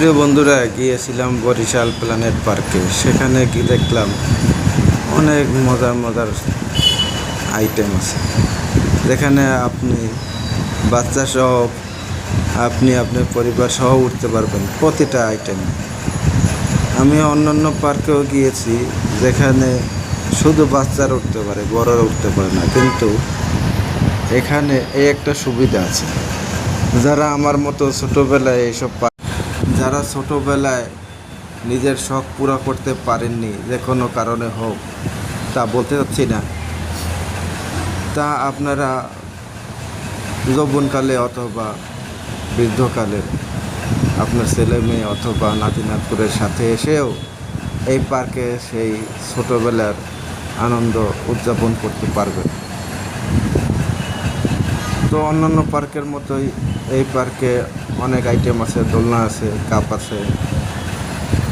প্রিয় বন্ধুরা, গিয়েছিলাম বরিশাল প্ল্যানেট পার্কে। সেখানে গিয়ে দেখলাম অনেক মজার মজার আইটেম আছে। যেখানে আপনি বাচ্চা সহ, আপনি আপনার পরিবার সহ উঠতে পারবেন প্রতিটা আইটেম আমি অন্যান্য পার্কেও গিয়েছি, যেখানে শুধু বাচ্চারা উঠতে পারে, বড়রা উঠতে পারে না। কিন্তু এখানে এই একটা সুবিধা আছে। যারা আমার মতো ছোটোবেলায় এইসব পা- যারা ছোটোবেলায় নিজের শখ পুরো করতে পারেননি, যে কোনো কারণে হোক, তা বলতে চাচ্ছি না। তা আপনারা যৌবনকালে অথবা বৃদ্ধকালে আপনার ছেলে মেয়ে অথবা নাতি নাতকুরের সাথে এসেও এই পার্কে সেই ছোটোবেলার আনন্দ উদযাপন করতে পারবেন। তো অন্যান্য পার্কের মতোই এই পার্কে অনেক আইটেম আছে, দোলনা আছে, কাপ আছে,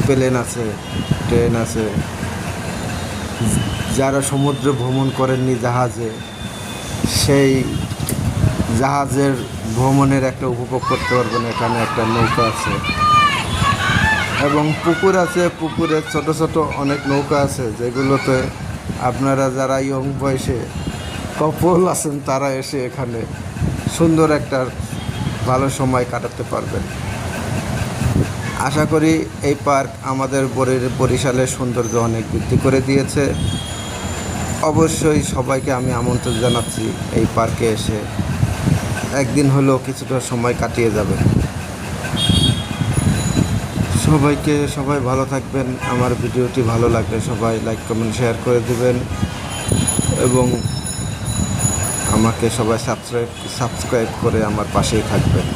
প্লেন আছে, ট্রেন আছে। যারা সমুদ্রে ভ্রমণ করেননি জাহাজে, সেই জাহাজের ভ্রমণের একটা উপভোগ করতে পারবেন। এখানে একটা নৌকা আছে। এবং পুকুর আছে। পুকুরে ছোট ছোট অনেক নৌকা আছে, যেগুলোতে আপনারা যারা ইয়ং বয়সে কপল আছেন, তারা এসে এখানে সুন্দর একটা ভালো সময় কাটাতে পারবেন। আশা করি এই পার্ক আমাদের বরি- বরিশালের সৌন্দর্য অনেক বৃদ্ধি করে দিয়েছে। অবশ্যই সবাইকে আমি আমন্ত্রণ জানাচ্ছি এই পার্কে এসে। একদিন হলেও কিছুটা সময় কাটিয়ে যাবেন সবাইকে সবাই ভালো থাকবেন। আমার ভিডিওটি ভালো লাগলে সবাই লাইক, কমেন্ট, শেয়ার করে দেবেন। এবং আমাকে সবাই সাবস্ক্রাইব সাবস্ক্রাইব করে আমার পাশেই থাকবেন।